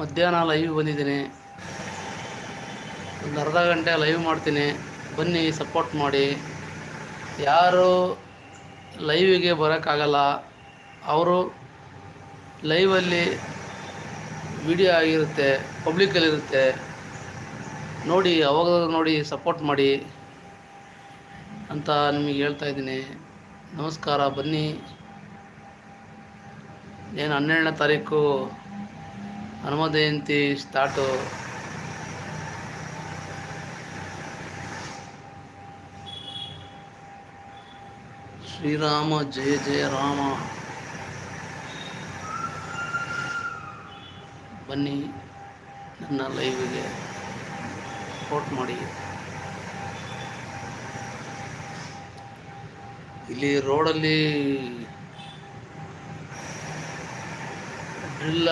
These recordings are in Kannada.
ಮಧ್ಯಾಹ್ನ ಲೈವ್ ಬಂದಿದ್ದೀನಿ. ಒಂದು ಅರ್ಧ ಗಂಟೆ ಲೈವ್ ಮಾಡ್ತೀನಿ. ಬನ್ನಿ ಸಪೋರ್ಟ್ ಮಾಡಿ. ಯಾರು ಲೈವಿಗೆ ಬರೋಕ್ಕಾಗಲ್ಲ. ಅವರು ಲೈವಲ್ಲಿ ವಿಡಿಯೋ ಆಗಿರುತ್ತೆ ಪಬ್ಲಿಕಲ್ಲಿರುತ್ತೆ ನೋಡಿ ಅವಾಗ ನೋಡಿ ಸಪೋರ್ಟ್ ಮಾಡಿ ಅಂತ ನಿಮಗೆ ಹೇಳ್ತಾ ಇದ್ದೀನಿ. ನಮಸ್ಕಾರ, ಬನ್ನಿ. ಏನು ಹನ್ನೆರಡನೇ ತಾರೀಕು ಹನುಮ ಜಯಂತಿ ಸ್ಟಾರ್ಟು ಶ್ರೀರಾಮ, ಜಯ ಜಯ, ರಾಮ. ಬನ್ನಿ ನನ್ನ ಲೈವಿಗೆ ಸಪೋರ್ಟ್ ಮಾಡಿ. ಇಲ್ಲಿ ರೋಡಲ್ಲಿ ಡ್ರಿಲ್ಲ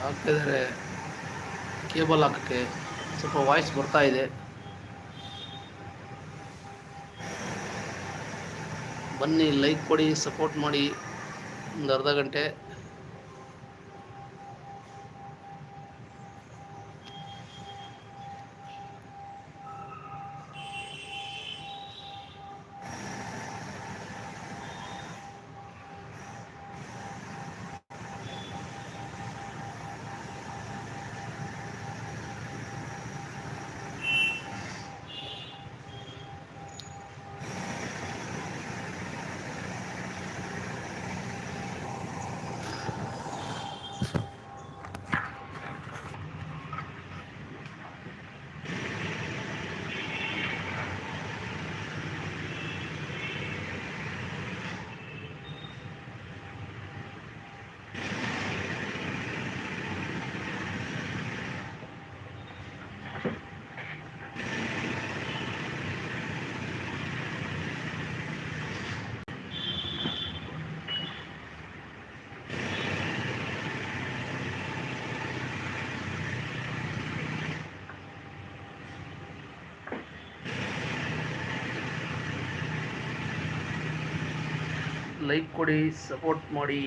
ಹಾಕ್ತಿದ್ದಾರೆ ಕೇಬಲ್ ಹಾಕೋಕ್ಕೆ. ಸ್ವಲ್ಪ ವಾಯ್ಸ್ ಬರ್ತಾ ಇದೆ. ಬನ್ನಿ ಲೈಕ್ ಕೊಡಿ ಸಪೋರ್ಟ್ ಮಾಡಿ. ಒಂದು ಅರ್ಧ ಗಂಟೆ. ಲೈಕ್ ಕೊಡಿ ಸಪೋರ್ಟ್ ಮಾಡಿ.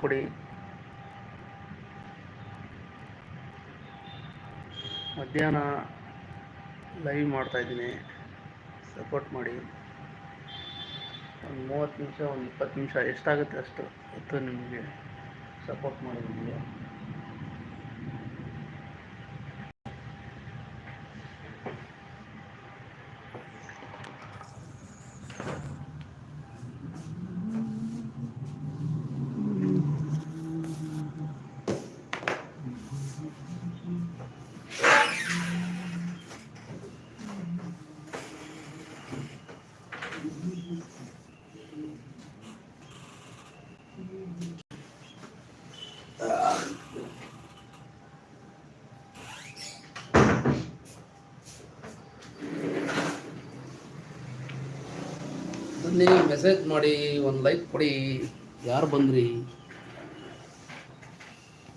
ಕೊಡಿ. ಮಧ್ಯಾಹ್ನ ಲೈವ್ ಮಾಡ್ತಾ ಇದ್ದೀನಿ. ಸಪೋರ್ಟ್ ಮಾಡಿ. ಒಂದು ಮೂವತ್ತು ನಿಮಿಷ, ಒಂದು ಇಪ್ಪತ್ತು ನಿಮಿಷ ಎಷ್ಟಾಗುತ್ತೆ ಅಷ್ಟು ಹೊತ್ತು ನಿಮಗೆ ಸಪೋರ್ಟ್ ಮಾಡಿ ನಿಮಗೆ. ಬನ್ನಿ ಮೆಸೇಜ್ ಮಾಡಿ ಒಂದು ಲೈಕ್ ಕೊಡಿ. ಯಾರು ಬಂದ್ರಿ?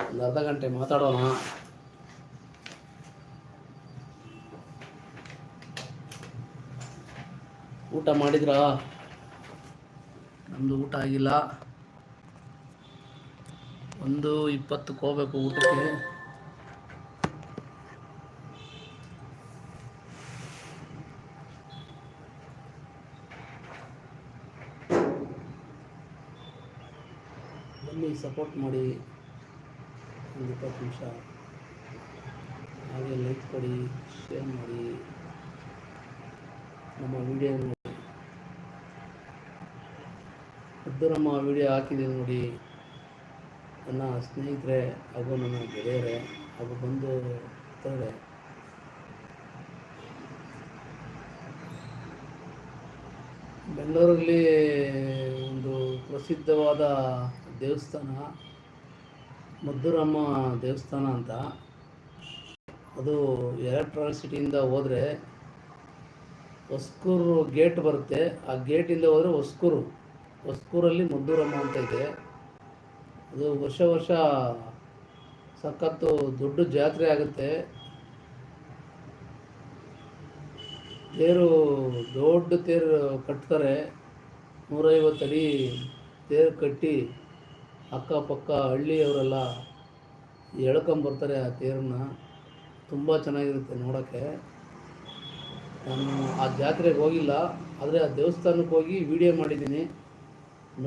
ಒಂದು ಅರ್ಧ ಗಂಟೆ ಮಾತಾಡೋಣ. ಊಟ ಮಾಡಿದ್ರಾ? ನಮ್ದು ಊಟ ಆಗಿಲ್ಲ. ಒಂದು ಇಪ್ಪತ್ತಕ್ಕೆ ಹೋಗ್ಬೇಕು ಊಟಕ್ಕೆ ಬನ್ನಿ ಸಪೋರ್ಟ್ ಮಾಡಿ ಒಂದು ಇಪ್ಪತ್ತು ನಿಮಿಷ. ಹಾಗೆ ಲೈಕ್ ಕೊಡಿ ಶೇರ್ ಮಾಡಿ. ನಮ್ಮ ವಿಡಿಯೋ ನೋಡಿ. ಅದ್ದೂರಮ್ಮ ವಿಡಿಯೋ ಹಾಕಿದೆ ನೋಡಿ. ನನ್ನ ಸ್ನೇಹಿತರೆ, ಹಾಗೂ ನನ್ನ ಗೆಳೆಯರೆ, ಹಾಗೂ ಬಂದು ಇರ್ತಾರೆ ಬೆಂಗಳೂರಲ್ಲಿ ಒಂದು ಪ್ರಸಿದ್ಧವಾದ ದೇವಸ್ಥಾನ ಮದ್ದೂರಮ್ಮ ದೇವಸ್ಥಾನ ಅಂತ. ಅದು ಎಲೆಕ್ಟ್ರಾನಿಸಿಟಿಯಿಂದ ಹೋದರೆ ಹೊಸ್ಕೂರು ಗೇಟ್ ಬರುತ್ತೆ. ಆ ಗೇಟಿಂದ ಹೋದರೆ ಹೊಸ್ಕೂರು. ಹೊಸ್ಕೂರಲ್ಲಿ ಮದ್ದೂರಮ್ಮ ಅಂತ ಇದೆ. ಅದು ವರ್ಷ ವರ್ಷ ಸಖತ್ತು ದೊಡ್ಡ ಜಾತ್ರೆ ಆಗುತ್ತೆ. ತೇರು, ದೊಡ್ಡ ತೇರು ಕಟ್ತಾರೆ. ನೂರೈವತ್ತು ಅಡಿ ತೇರು ಕಟ್ಟಿ ಅಕ್ಕಪಕ್ಕ ಹಳ್ಳಿಯವರೆಲ್ಲ ಎಳ್ಕೊಂಬರ್ತಾರೆ ಆ ತೇರನ್ನ. ತುಂಬ ಚೆನ್ನಾಗಿರುತ್ತೆ ನೋಡೋಕ್ಕೆ. ನಾನು ಆ ಜಾತ್ರೆಗೆ ಹೋಗಿಲ್ಲ, ಆದರೆ ಆ ದೇವಸ್ಥಾನಕ್ಕೆ ಹೋಗಿ ವಿಡಿಯೋ ಮಾಡಿದ್ದೀನಿ.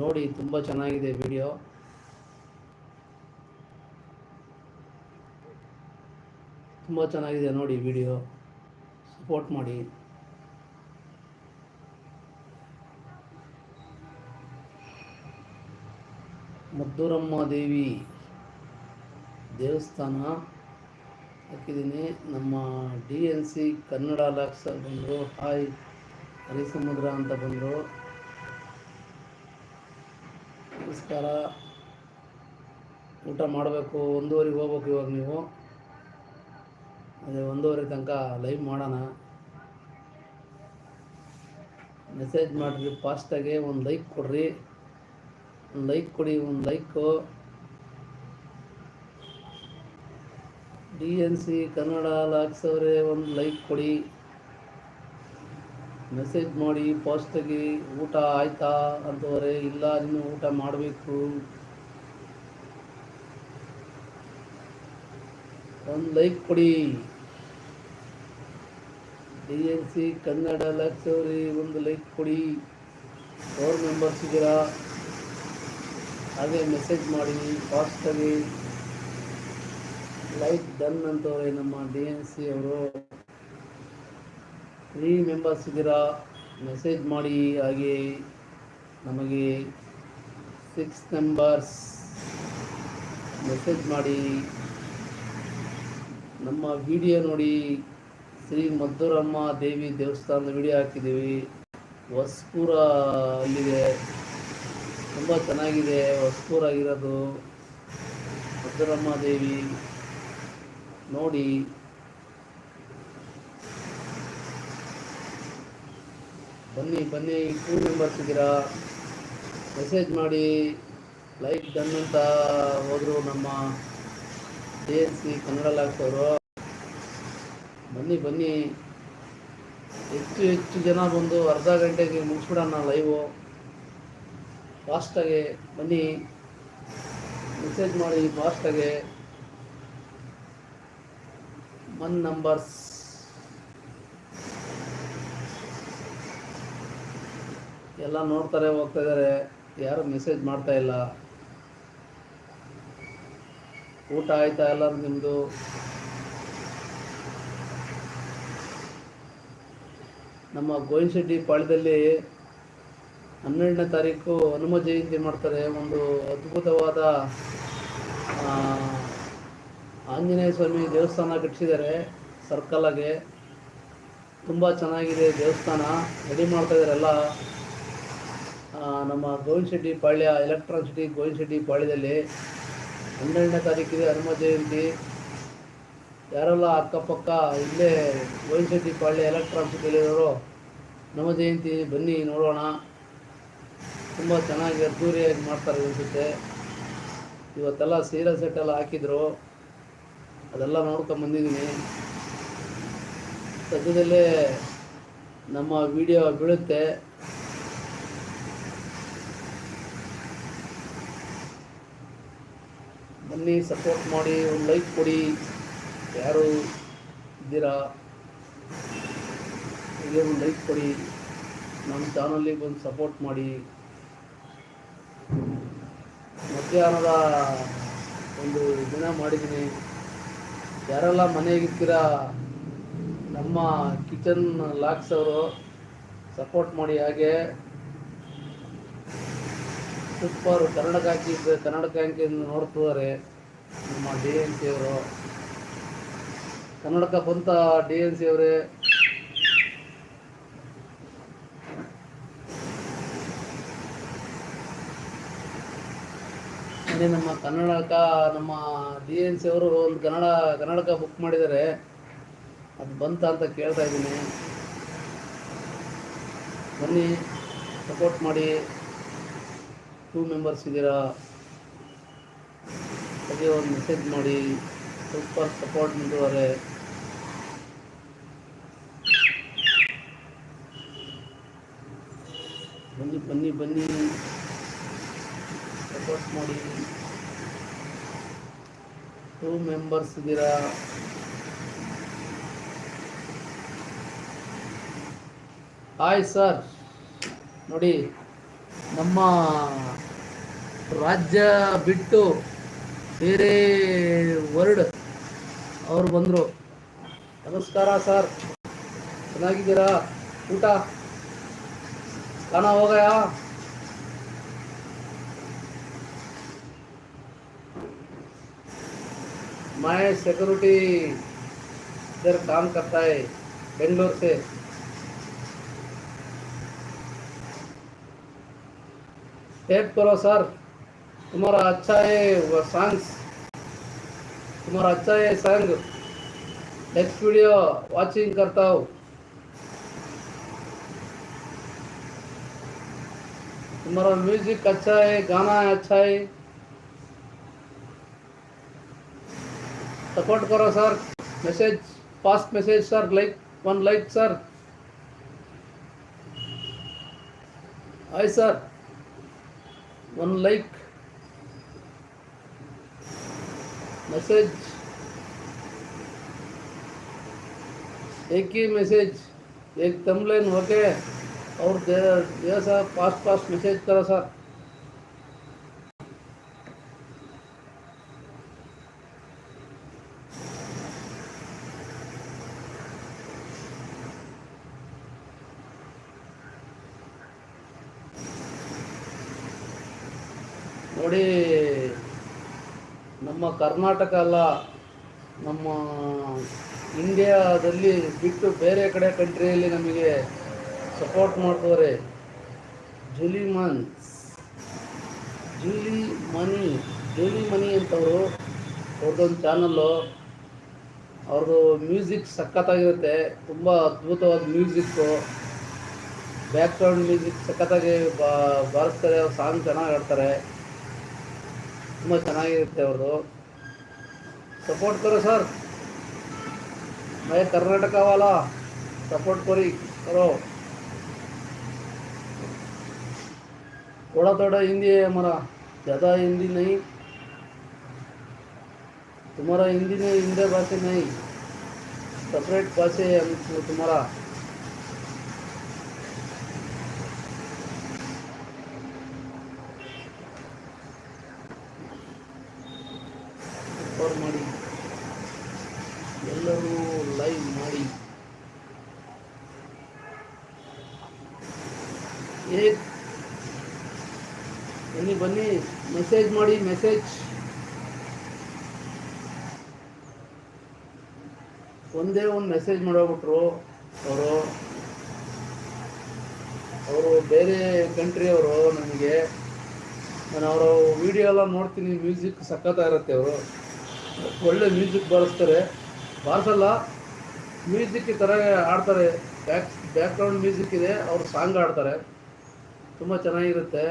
ನೋಡಿ, ತುಂಬ ಚೆನ್ನಾಗಿದೆ ವಿಡಿಯೋ. ತುಂಬ ಚೆನ್ನಾಗಿದೆ ನೋಡಿ ವಿಡಿಯೋ. ಸಪೋರ್ಟ್ ಮಾಡಿ. ಮದ್ದೂರಮ್ಮ ದೇವಿ ದೇವಸ್ಥಾನ. ಹಾಕಿದ್ದೀನಿ. ನಮ್ಮ ಡಿ ಎನ್ ಸಿ ಕನ್ನಡ ಲಾಕ್ಸ್ ಬಂದರು. ಹಾಯ್ ಹರಿಸಮುದ್ರ ಅಂತ ಬಂದರು. ನಮಸ್ಕಾರ. ಊಟ ಮಾಡಬೇಕು. ಒಂದೂವರೆಗೆ ಹೋಗ್ಬೇಕು ಇವಾಗ ನೀವು. ಅದೇ ಒಂದೂವರೆ ತನಕ ಲೈವ್ ಮಾಡೋಣ. ಮೆಸೇಜ್ ಮಾಡಿರಿ. ಫಾಸ್ಟಾಗಿ ಒಂದು ಲೈಕ್ ಕೊಡ್ರಿ. ಒಂದು ಲೈಕ್ ಕೊಡಿ, ಒಂದು like. D N C Kannada LOX ಒಂದು ಲೈಕ್ ಕೊಡಿ. ಮೆಸೇಜ್ ಮಾಡಿ ಫಾಸ್ಟಾಗಿ ಊಟ ಆಯ್ತಾ ಅಂತವರೆ, ಇಲ್ಲ ಇನ್ನು ಊಟ ಮಾಡಬೇಕು. ಒಂದು ಲೈಕ್ ಕೊಡಿ. ಡಿ ಎನ್ ಸಿ ಕನ್ನಡ ಲಾಕ್ಸ್ ಒಂದು ಲೈಕ್ ಕೊಡಿ. ಫೋರ್ ಮೆಂಬರ್ಸ್ ಇದ್ದೀರಾ? ಹಾಗೆ ಮೆಸೇಜ್ ಮಾಡಿ ಫಾಸ್ಟಾಗಿ ಲೈಕ್ ಡನ್ ಅಂತವ್ರೆ ನಮ್ಮ ಡಿ ಎನ್ ಸಿ ಅವರು. ತ್ರೀ ಮೆಂಬರ್ಸ್ ಇದ್ದೀರಾ? ಮೆಸೇಜ್ ಮಾಡಿ, ಹಾಗೆ ನಮಗೆ ಸಿಕ್ಸ್ ಮೆಂಬರ್ಸ್ ಮೆಸೇಜ್ ಮಾಡಿ. ನಮ್ಮ ವಿಡಿಯೋ ನೋಡಿ ಶ್ರೀ ಮದ್ದೂರಮ್ಮ ದೇವಿ ದೇವಸ್ಥಾನದ ವಿಡಿಯೋ ಹಾಕಿದ್ದೀವಿ. ಹೊಸ್ಪುರ ಅಲ್ಲಿದೆ. ತುಂಬ ಚೆನ್ನಾಗಿದೆ ಹೊಸ್ಪೂರಾಗಿರೋದು ಭದ್ರಮ್ಮ ದೇವಿ ನೋಡಿ. ಬನ್ನಿ ಬನ್ನಿ ಟೂ ಮೆಂಬರ್ಸ್ ಇದ್ದೀರಾ? ಮೆಸೇಜ್ ಮಾಡಿ. ಲೈಕ್ ಡನ್ ಅಂತ ಹೋದರು ನಮ್ಮ ಜೆ ಎಸ್ ಸಿ ಕನ್ನಡ ಲಾಕ್ಸವರು ಬನ್ನಿ ಬನ್ನಿ. ಹೆಚ್ಚು ಹೆಚ್ಚು ಜನ ಬಂದು ಅರ್ಧ ಗಂಟೆಗೆ ಮುಗಿಸ್ಬಿಡೋಣ ಲೈವು ಫಾಸ್ಟಾಗೆ ಬನ್ನಿ. ಮೆಸೇಜ್ ಮಾಡಿ ಫಾಸ್ಟಾಗೆ ಒನ್ ನಂಬರ್ಸ್. ಎಲ್ಲ ನೋಡ್ತಾರೆ, ಹೋಗ್ತಾ ಇದ್ದಾರೆ ಯಾರು ಮೆಸೇಜ್ ಮಾಡ್ತಾ ಇಲ್ಲ. ಊಟ ಆಯ್ತಾ ಎಲ್ಲರೂ ನಿಮ್ಮದು ನಮ್ಮ ಗೋವಿಂದ ಶೆಟ್ಟಿ ಪಾಳ್ಯದಲ್ಲಿ ಹನ್ನೆರಡನೇ ತಾರೀಕು ಹನುಮ ಜಯಂತಿ ಮಾಡ್ತಾರೆ. ಒಂದು ಅದ್ಭುತವಾದ ಆಂಜನೇಯ ಸ್ವಾಮಿ ದೇವಸ್ಥಾನ ಕಟ್ಟಿಸಿದ್ದಾರೆ ಸರ್ಕಲಾಗೆ ತುಂಬ ಚೆನ್ನಾಗಿದೆ ದೇವಸ್ಥಾನ ರೆಡಿ ಮಾಡ್ತಾ ಇದ್ದಾರೆ ಎಲ್ಲ ಆ, ನಮ್ಮ ಗೋವಿಂದ ಶೆಟ್ಟಿ ಪಾಳ್ಯ ಎಲೆಕ್ಟ್ರಾನ್ ಸಿಟಿ ಗೋವಿಂದ ಶೆಟ್ಟಿ ಪಾಳ್ಯದಲ್ಲಿ. ಹನ್ನೆರಡನೇ ತಾರೀಕಿದೆ ಹನುಮ ಜಯಂತಿ. ಯಾರೆಲ್ಲ ಅಕ್ಕಪಕ್ಕ ಇಲ್ಲೇ ಗೋವಿಂದ ಶೆಟ್ಟಿ ಪಾಳ್ಯ ಎಲೆಕ್ಟ್ರಾನ್ ಸಿಟಿಯಲ್ಲಿರೋರು ಹನುಮ ಜಯಂತಿ ಬನ್ನಿ ನೋಡೋಣ. ತುಂಬ ಚೆನ್ನಾಗಿ ಅದ್ದೂರಿಯಾಗಿ ಮಾಡ್ತಾರೆ ಅನಿಸುತ್ತೆ ಇವತ್ತೆಲ್ಲ ಸೀರೆ ಸೆಟ್ ಎಲ್ಲ ಹಾಕಿದ್ರು. ಅದೆಲ್ಲ ನೋಡ್ಕೊಂಡು ಬಂದಿದ್ದೀನಿ ಸದ್ಯದಲ್ಲೇ ನಮ್ಮ ವಿಡಿಯೋ ಬೀಳುತ್ತೆ. ಬನ್ನಿ ಸಪೋರ್ಟ್ ಮಾಡಿ, ಒಂದು ಲೈಕ್ ಕೊಡಿ. ಯಾರು ಇದ್ದೀರಾ? ಹೀಗೆ ಒಂದು ಲೈಕ್ ಕೊಡಿ. ನಮ್ಮ ಚಾನಲ್ಲಿಗೆ ಬಂದು ಸಪೋರ್ಟ್ ಮಾಡಿ. ಮಧ್ಯಾಹ್ನದ ಒಂದು ದಿನ ಮಾಡಿದ್ದೀನಿ. ಯಾರೆಲ್ಲ ಮನೆಗಿರ್ತೀರಾ, ನಮ್ಮ ಕಿಚನ್ ಲಾಕ್ಸ್ ಅವರು ಸಪೋರ್ಟ್ ಮಾಡಿ ಹಾಗೆ. ಸೂಪರ್ ಕನ್ನಡಕ ಇದ್ದರೆ ಕನ್ನಡಕ ಅಂಕಿಯಿಂದ ನೋಡ್ತಿದ್ದಾರೆ ನಮ್ಮ ಡಿ ಎನ್ ಸಿ ಅವರು. ಕನ್ನಡಕ ಬಂತ ಡಿ ಎನ್ ಸಿ ಅವರೇ. ಬನ್ನಿ ನಮ್ಮ ಕನ್ನಡಕ, ನಮ್ಮ ಡಿ ಎನ್ ಸಿ ಅವರು ಒಂದು ಕನ್ನಡ, ಕನ್ನಡಕ ಬುಕ್ ಮಾಡಿದ್ದಾರೆ ಅದು ಬಂತ ಅಂತ ಕೇಳ್ತಾ ಇದ್ದೀನಿ. ಬನ್ನಿ ಸಪೋರ್ಟ್ ಮಾಡಿ. ಟೂ ಮೆಂಬರ್ಸ್ ಇದ್ದೀರಾ? ಹಾಗೆ ಒಂದು ಮೆಸೇಜ್ ಮಾಡಿ. ಸೂಪರ್ ಸಪೋರ್ಟ್ ಮುಂದುವರೆ. ಬನ್ನಿ ಬನ್ನಿ ಬನ್ನಿ. ಸಪೋರ್ಟ್ ಮಾಡಿ ಟೂ ಮೆಂಬರ್ಸ್ ಇದ್ದೀರಾ ಹಾಯ್ ಸರ್ ನೋಡಿ, ನಮ್ಮ ರಾಜ್ಯ ಬಿಟ್ಟು ಬೇರೆ ವರ್ಡ್ ಅವರು ಬಂದರು. ನಮಸ್ಕಾರ ಸರ್ ಚೆನ್ನಾಗಿದ್ದೀರಾ? ಊಟ? ಕಾಣ ಹೋಗಯಾ? मैं सिक्योरिटी इधर काम करता है, बेंगलोर से। टेप करो सर, तुम्हारा अच्छा है वो सॉन्ग्स तुम्हारा अच्छा है सॉन्ग नेक्स्ट वीडियो वाचिंग करता हूँ। तुम्हारा म्यूज़िक अच्छा है, गाना अच्छा है। सपोर्ट करो, sir. Message fast message, sir. Like one like sir. Hi sir. One like message. एक ही मैसेज। एक तमलेन ओके और जैसा फास्ट फास्ट मैसेज करो, सर। ನೋಡಿ, ನಮ್ಮ ಕರ್ನಾಟಕ ಅಲ್ಲ, ನಮ್ಮ ಇಂಡಿಯಾದಲ್ಲಿ ಬಿಟ್ಟು ಬೇರೆ ಕಡೆ ಕಂಟ್ರಿಯಲ್ಲಿ ನಮಗೆ ಸಪೋರ್ಟ್ ಮಾಡ್ತವ್ರೆ ಜುಲಿ ಮನ್. ಜೂಲಿ ಮನಿ ಜೂಲಿ ಮನಿ ಅಂತವರು, ಅವ್ರದ್ದೊಂದು ಚಾನಲ್ಲು ಅವ್ರದ್ದು ಮ್ಯೂಸಿಕ್ ಸಖತ್ತಾಗಿರುತ್ತೆ, ತುಂಬ ಅದ್ಭುತವಾದ ಮ್ಯೂಸಿಕ್ಕು ಬ್ಯಾಕ್ಗ್ರೌಂಡ್ ಮ್ಯೂಸಿಕ್ ಸಖತ್ತಾಗಿ ಬಾ ಬಾರಿಸ್ತಾರೆ ಅವ್ರು ಸಾಂಗ್ ಚೆನ್ನಾಗಿ ಆಡ್ತಾರೆ ತುಂಬ ಚೆನ್ನಾಗಿರುತ್ತೆ ಅವ್ರದ್ದು ಸಪೋರ್ಟ್ ಕರೋ ಸರ್ मैं कर्नाटक वाला सपोर्ट करी करो थोड़ा थोड़ा हिंदी है हमारा ज़्यादा हिंदी नहीं तुम्हारा हिंदी में हिंदी भाषा नहीं सेपरेट भाषा है हम तुम्हारा ಏಕ್ ಬನ್ನಿ? ಮೆಸೇಜ್ ಮಾಡಿ ಮೆಸೇಜ್ ಒಂದೇ ಒಂದು ಮೆಸೇಜ್ ಮಾಡೋಗ್ಬಿಟ್ರು ಅವರು. ಅವರು ಬೇರೆ ಕಂಟ್ರಿಯವರು ನನಗೆ ನಾನು ಅವರ ವಿಡಿಯೋ ಎಲ್ಲ ನೋಡ್ತೀನಿ ಮ್ಯೂಸಿಕ್ ಸಖತ್ತಾಗಿರುತ್ತೆ ಅವರು. ಒಳ್ಳೆ ಮ್ಯೂಸಿಕ್ ಬಾರಿಸ್ತಾರೆ ಬಾರಿಸಲ್ಲ ಮ್ಯೂಸಿಕ್ ಈ ಥರ ಆಡ್ತಾರೆ. ಬ್ಯಾಕ್ ಬ್ಯಾಕ್ಗ್ರೌಂಡ್ ಮ್ಯೂಸಿಕ್ ಇದೆ, ಅವರು ಸಾಂಗ್ ಆಡ್ತಾರೆ. ತುಂಬ ಚೆನ್ನಾಗಿರುತ್ತೆ.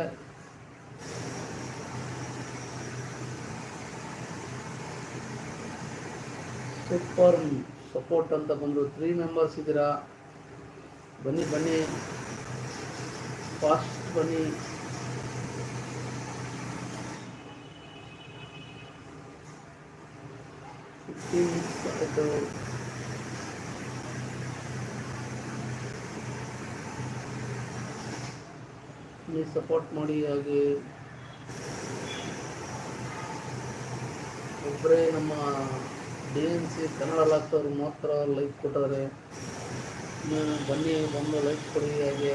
ಸೂಪರ್ ಸಪೋರ್ಟ್ ಅಂತ ಬಂದು ತ್ರೀ ಮೆಂಬರ್ಸ್ ಇದ್ದೀರಾ? ಬನ್ನಿ ಬನ್ನಿ. ಫಾಸ್ಟ್ ಬನ್ನಿ. ಫಿಫ್ಟೀನ್ ಮಿನಿಟ್ಸ್ ಆಯಿತು. ನೀವು ಸಪೋರ್ಟ್ ಮಾಡಿ ಹಾಗೆ ಒಬ್ಬರೇ ನಮ್ಮ ಡಿ ಎನ್ ಸಿ ಕನ್ನಡ ಲಾಕ್ಸವ್ರಿಗೆ ಮಾತ್ರ ಲೈಕ್ ಕೊಟ್ಟಿದ್ದಾರೆ ಬನ್ನಿ, ಬಂದು ಲೈಕ್ ಕೊಡಿ ಹಾಗೆ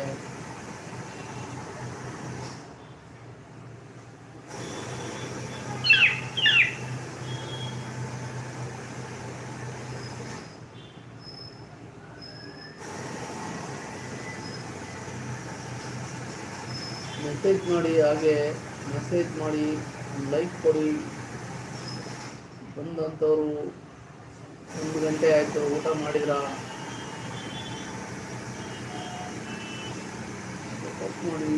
ಮೆಸೇಜ್ ಮಾಡಿ ಹಾಗೆ ಮೆಸೇಜ್ ಮಾಡಿ ಲೈಕ್ ಕೊಡಿ. ಬಂದಂಥವ್ರು ಒಂದು ಗಂಟೆ ಆಯಿತು ಊಟ ಮಾಡಿದ್ರ? ಮಾಡಿ.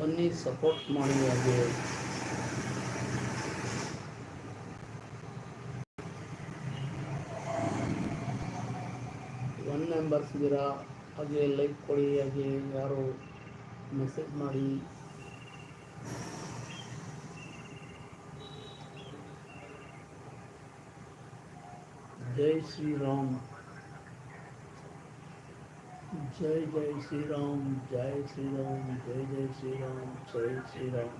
ಬನ್ನಿ ಸಪೋರ್ಟ್ ಮಾಡಿ ಹಾಗೆ ಒನ್ ಮೆಂಬರ್ಸ್ ಇದ್ದೀರಾ ಹಾಗೆ ಲೈಕ್ ಕೊಡಿ ಹಾಗೆ ಯಾರು ಮೆಸೇಜ್ ಮಾಡಿ ಜೈ ಶ್ರೀರಾಮ್ ಜೈ ಜೈ ಶ್ರೀರಾಮ್ ಜೈ ಶ್ರೀರಾಮ್ ಜೈ ಜೈ ಶ್ರೀರಾಮ್ ಜೈ ಶ್ರೀರಾಮ್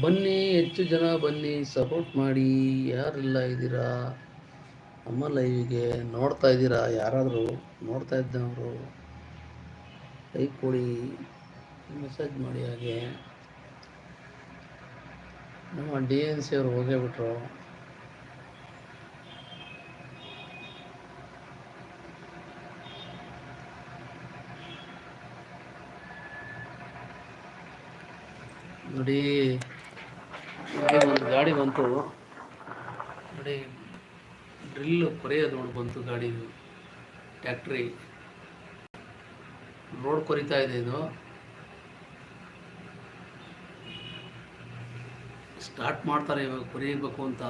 ಬನ್ನಿ, ಹೆಚ್ಚು ಜನ ಬನ್ನಿ ಸಪೋರ್ಟ್ ಮಾಡಿ. ಯಾರೆಲ್ಲ ಇದ್ದೀರಾ? ನಮ್ಮ ಲೈವಿಗೆ ನೋಡ್ತಾ ಇದ್ದೀರಾ? ಯಾರಾದರೂ ನೋಡ್ತಾ ಇದ್ದವರು ಲೈಕ್ ಕೊಡಿ. ಮೆಸೇಜ್ ಮಾಡಿ ಹಾಗೆ. ನಮ್ಮ ಡಿ ಎನ್ ಸಿ ಅವರು ಹೋಗೇ ಬಿಟ್ರು. ನೋಡಿ ಒಂದು ಗಾಡಿ ಬಂತು. ನೋಡಿ ಡ್ರಿಲ್ ಕೊರೆಯೋದು ನೋಡಿ ಬಂತು ಗಾಡಿ ಟ್ಯಾಕ್ಟ್ರಿ ರೋಡ್ ಕೊರಿತಾ ಇದೆ ಇದು. ಸ್ಟಾರ್ಟ್ ಮಾಡ್ತಾರೆ ಇವಾಗ ಕೊರಿಯಬೇಕು ಅಂತ.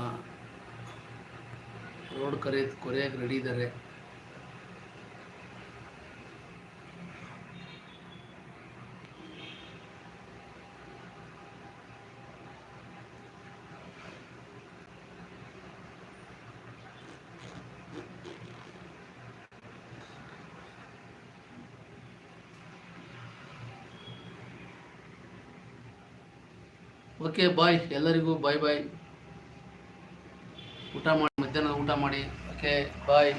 ರೋಡ್ ಕರೆ ಕೊರೆಯಕ್ಕೆ ರೆಡಿ ಇದ್ದಾರೆ. ಓಕೆ ಬಾಯ್ ಎಲ್ಲರಿಗೂ ಬಾಯ್ ಬಾಯ್ ಊಟ ಮಾಡಿ ಮಧ್ಯಾಹ್ನ ಊಟ ಮಾಡಿ. Okay bye